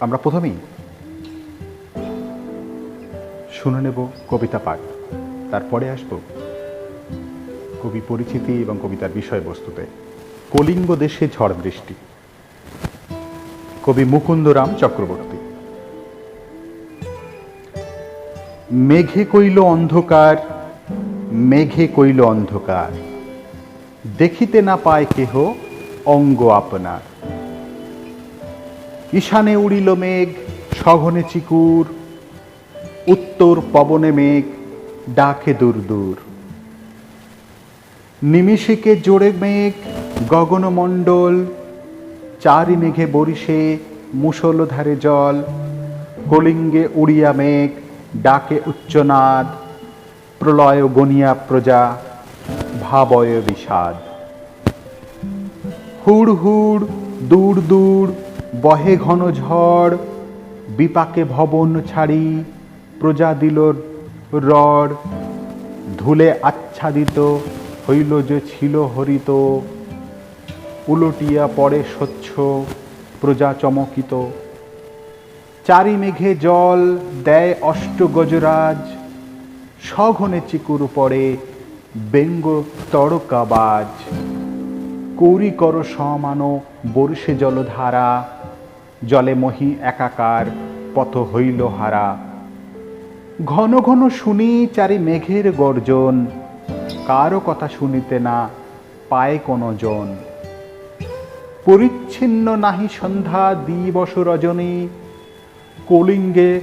আমরা প্রথমেই শুনে নেব কবিতা পাঠ। তারপরে আসব কবি পরিচিতি এবং কবিতার বিষয়বস্তুতে। কলিঙ্গ দেশে ঝড় বৃষ্টি। কবি মুকুন্দরাম চক্রবর্তী। মেঘে কইল অন্ধকার, মেঘে কইল অন্ধকার। দেখিতে না পায় কেহ অঙ্গ আপনার। ঈশানে উড়িল মেঘ, সঘনে চিকুর, উত্তর পবনে মেঘ, ডাকে দূর দূর। নিমিষিকে জোরে মেঘ, গগনমণ্ডল, চারি মেঘে বরিশে মুষলধারে জল কলিঙ্গে উড়িয়া মেঘ, ডাকে উচ্চনাদ প্রলয় গনিয়া প্রজা, ভাবয় বিষাদ। হুড় হুড়, দূর দূর বহে ঘন ঝড়, বিপাকে ভবন ছাড়ি, প্রজা দিল রড, ধুলে আচ্ছাদিত হইল যে ছিল হরিত, উলটিয়া পড়ে স্বচ্ছ প্রজা চমকিত। চারি মেঘে জল দেয় অষ্ট গজরাজ, সঘনে চিকুর পড়ে ব্যঙ্গ তড়কাবাজ কৌরি কর সমানো বর্ষে জলধারা জলে মহি একাকার পথ হইল হারা। ঘন ঘন শুনি চারি মেঘের গর্জন, কারও কথা শুনিতে না পায় কোনো জন। পরিচ্ছিন্ন নাহি সন্ধ্যা দিবস রজনী, কলিঙ্গে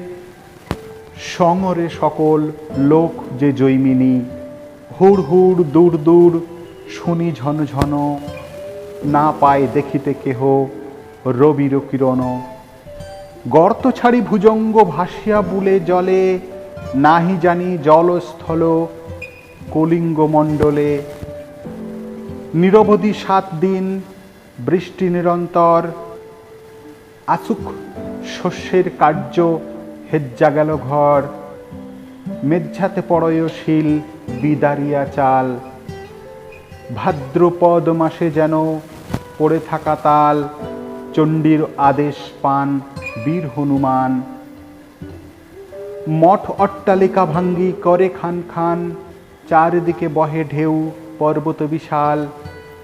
সঙরে সকল লোক যে জৈমিনী হুড় হুড় দূর দূর শুনি ঝন ঝন না পায় দেখিতে কেহ। রবির কিরণ গর্ত ছাড়ি ভুজঙ্গ ভাসিয়া বুলে জলে, নাহি জানি জলস্থল কলিঙ্গ মণ্ডলে। নিরবধি সাত দিন, বৃষ্টি নিরন্তর আসুক শস্যের কার্য হেজ্জা গেল ঘর। মেঝাতে পড়য়শীল বিদারিয়া চাল। ভাদ্রপদ মাসে যেন পড়ে থাকা তাল চণ্ডীর আদেশ পান বীর হনুমান। মঠ অট্টালিকা ভাঙ্গি করে খান খান, চারিদিকে বহে ঢেউ, পর্বত বিশাল,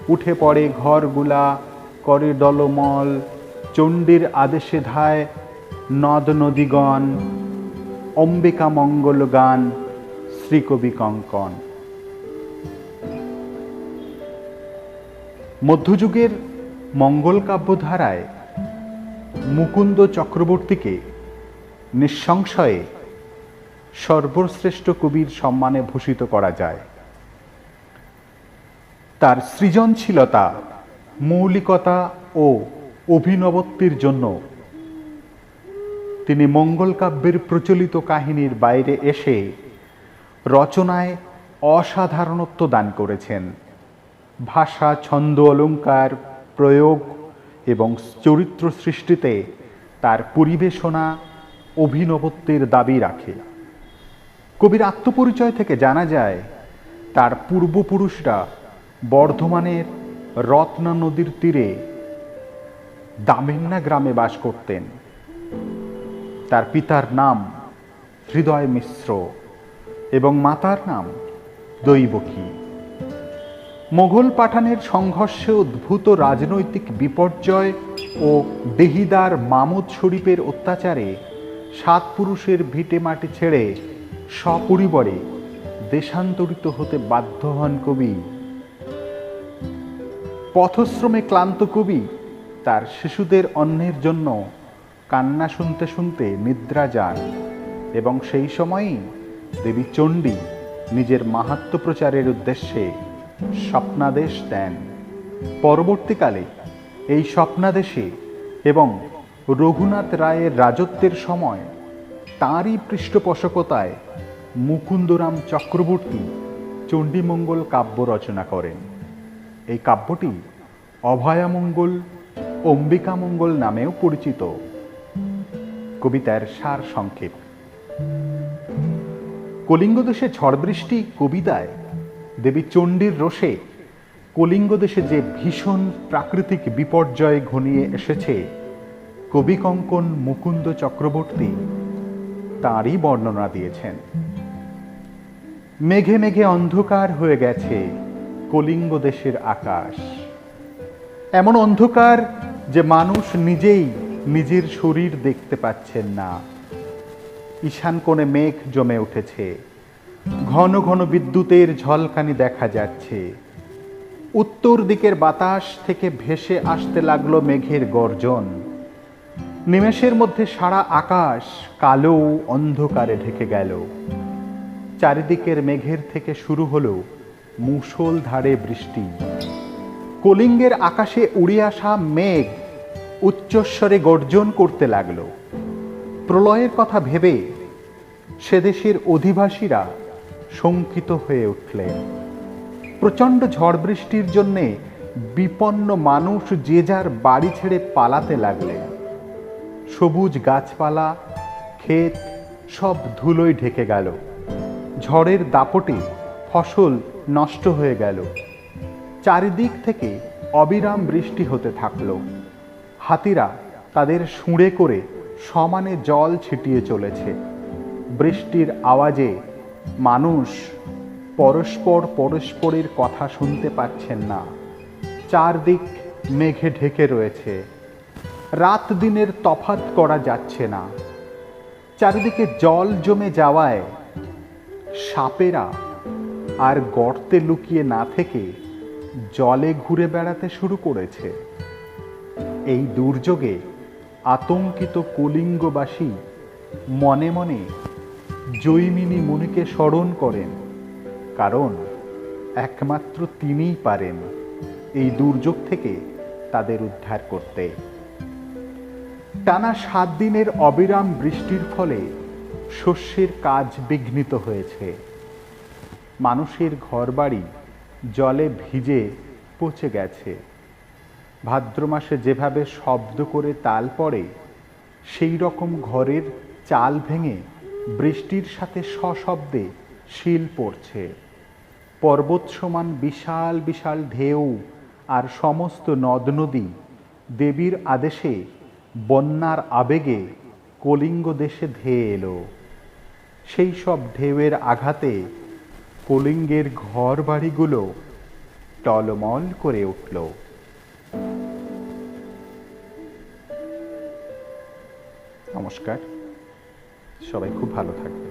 উঠে পড়ে ঘরগুলা করে ডলমল চণ্ডীর আদেশে ধায় নদ নদীগণ, অম্বিকা মঙ্গল গান, শ্রীকবি কঙ্কন। মধ্যযুগের মঙ্গল কাব্যধারায় মুকুন্দ চক্রবর্তীকে নিঃসংশয়ে সর্বশ্রেষ্ঠ কবির সম্মানে ভূষিত করা যায়। তার সৃজনশীলতা, মৌলিকতা ও অভিনবত্বের জন্য তিনি মঙ্গল কাব্যের প্রচলিত কাহিনীর বাইরে এসে রচনায় অসাধারণত্ব দান করেছেন। ভাষা, ছন্দ অলঙ্কার প্রয়োগ এবং চরিত্র সৃষ্টিতে তার পরিবেশনা অভিনবত্বের দাবি রাখে। কবির আত্মপরিচয় থেকে জানা যায়, তার পূর্বপুরুষরা বর্ধমানের রত্না নদীর তীরে দামেন্না গ্রামে বাস করতেন। তার পিতার নাম হৃদয় মিশ্র এবং মাতার নাম দৈবকী। মোগল পাঠানের সংঘর্ষে উদ্ভূত রাজনৈতিক বিপর্যয় ও দেহিদার মামুদ শরীফের অত্যাচারে সাত পুরুষের ভিটে মাটি ছেড়ে সপরিবারে দেশান্তরিত হতে বাধ্য হন কবি। পথশ্রমে ক্লান্ত কবি তার শিশুদের অন্যের জন্য কান্না শুনতে শুনতে নিদ্রা যান এবং সেই সময়েই দেবী চণ্ডী নিজের মাহাত্ম প্রচারের উদ্দেশ্যে স্বপ্নাদেশ দেন। পরবর্তীকালে এই স্বপ্নাদেশে এবং রঘুনাথ রায়ের রাজত্বের সময় তাঁরই পৃষ্ঠপোষকতায় মুকুন্দরাম চক্রবর্তী চণ্ডীমঙ্গল কাব্য রচনা করেন। এই কাব্যটি অভয়ামঙ্গল, অম্বিকামঙ্গল নামেও পরিচিত। কবিতার সার সংক্ষেপ কলিঙ্গদেশে ঝড় বৃষ্টি কবিতায় দেবী চণ্ডীর রোষে কলিঙ্গ দেশে যে ভীষণ প্রাকৃতিক বিপর্যয় ঘনিয়ে এসেছে, কবি কঙ্কন মুকুন্দ চক্রবর্তী তাঁরই বর্ণনা দিয়েছেন। মেঘে মেঘে অন্ধকার হয়ে গেছে কলিঙ্গ দেশের আকাশ। এমন অন্ধকার যে মানুষ নিজেই নিজের শরীর দেখতে পাচ্ছেন না। ঈশান কোণে মেঘ জমে উঠেছে। ঘন ঘন বিদ্যুতের ঝলকানি দেখা যাচ্ছে। উত্তর দিকের বাতাস থেকে ভেসে আসতে লাগল মেঘের গর্জন। নিমেষের মধ্যে সারা আকাশ কালো অন্ধকারে ঢেকে গেল। চারিদিকের মেঘের থেকে শুরু হলো মুষল ধারে বৃষ্টি। কলিঙ্গের আকাশে উড়ে আসা মেঘ উচ্চস্বরে গর্জন করতে লাগল। প্রলয়ের কথা ভেবে সে দেশের অধিবাসীরা শঙ্কিত হয়ে উঠলেন। প্রচণ্ড ঝড় বৃষ্টির জন্যে বিপন্ন মানুষ যে যার বাড়ি ছেড়ে পালাতে লাগলেন। সবুজ গাছপালা, ক্ষেত, সব ধুলোয় ঢেকে গেল। ঝড়ের দাপটে ফসল নষ্ট হয়ে গেল। চারিদিক থেকে অবিরাম বৃষ্টি হতে থাকল। হাতিরা তাদের শুঁড়ে করে সমানে জল ছিটিয়ে চলেছে। বৃষ্টির আওয়াজে মানুষ পরস্পর পরস্পরের কথা শুনতে পাচ্ছেন না। চারদিক মেঘে ঢেকে রয়েছে। রাত দিনের তফাত করা যাচ্ছে না। চারিদিকে জল জমে যাওয়ায় সাপেরা আর গর্তে লুকিয়ে না থেকে জলে ঘুরে বেড়াতে শুরু করেছে। এই দুর্যোগে আতঙ্কিত কলিঙ্গবাসী মনে মনে জৈমিনী মুনিকে স্মরণ করেন, কারণ একমাত্র তিনিই পারেন এই দুর্যোগ থেকে তাদের উদ্ধার করতে। টানা সাত দিনের অবিরাম বৃষ্টির ফলে শস্যের কাজ বিঘ্নিত হয়েছে। মানুষের ঘরবাড়ি জলে ভিজে পচে গেছে। ভাদ্র মাসে যেভাবে শব্দ করে তাল পড়ে, সেই রকম ঘরের চাল ভেঙে বৃষ্টির সাথে সশব্দে শিল পড়ছে। পর্বত সমান বিশাল বিশাল ঢেউ আর সমস্ত নদ নদী দেবীর আদেশে বন্যার আবেগে কলিঙ্গ দেশে ধেয়ে এলো। সেই সব ঢেউয়ের আঘাতে কলিঙ্গের ঘর বাড়িগুলো টলমল করে উঠল। নমস্কার। সবাই খুব ভালো থাকবে।